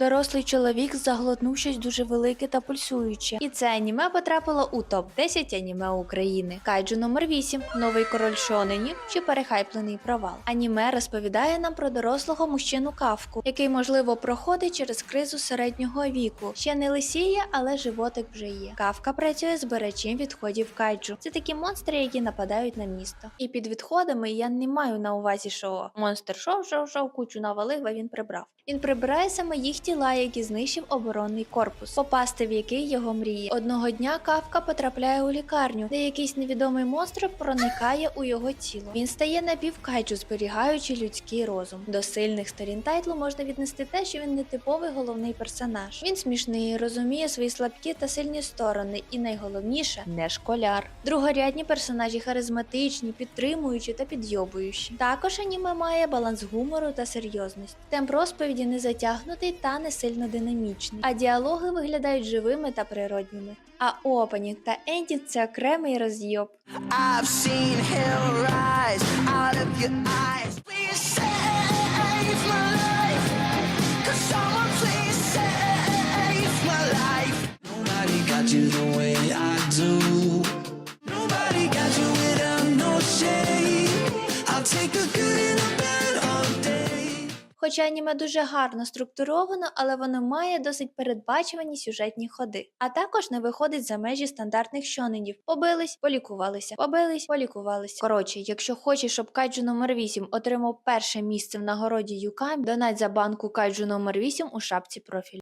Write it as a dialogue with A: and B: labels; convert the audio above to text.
A: Дорослий чоловік заглотнув щось дуже велике та пульсуюче. І це аніме потрапило у топ 10 аніме України. Кайджу номер 8 Новий король шоненів чи перехайплений провал. Аніме розповідає нам про дорослого мужчину кавку, який можливо проходить через кризу середнього віку. Ще не лисіє, але животик вже є. Кавка працює збирачем відходів кайджу. Це такі монстри, які нападають на місто. І під відходами я не маю на увазі, що монстр шов, шов, шов, кучу навалив, а він прибрав. Він прибирає саме їх тіла, які знищив оборонний корпус, попасти в який його мріє. Одного дня кавка потрапляє у лікарню, де якийсь невідомий монстр проникає у його тіло. Він стає напівкайджу, зберігаючи людський розум. До сильних сторін тайтлу можна віднести те, що він не типовий головний персонаж. Він смішний, розуміє свої слабкі та сильні сторони, і найголовніше не школяр. Другорядні персонажі харизматичні, підтримуючі та підйобуючі. Також аніме має баланс гумору та серйозності. Темп розповіді не затягнутий та не сильно динамічний, а діалоги виглядають живими та природніми. А опенінг та ендінг – це окремий розйоб.
B: I've seen hell rise out of your eyes.
A: Хоча аніме дуже гарно структуровано, але воно має досить передбачувані сюжетні ходи, а також не виходить за межі стандартних щоненів. Побились, полікувалися, побились, полікувалися. Коротше, якщо хочеш, щоб кайджу номер 8 отримав перше місце в нагороді Юкам, донать за банку кайджу номер 8 у шапці профілю.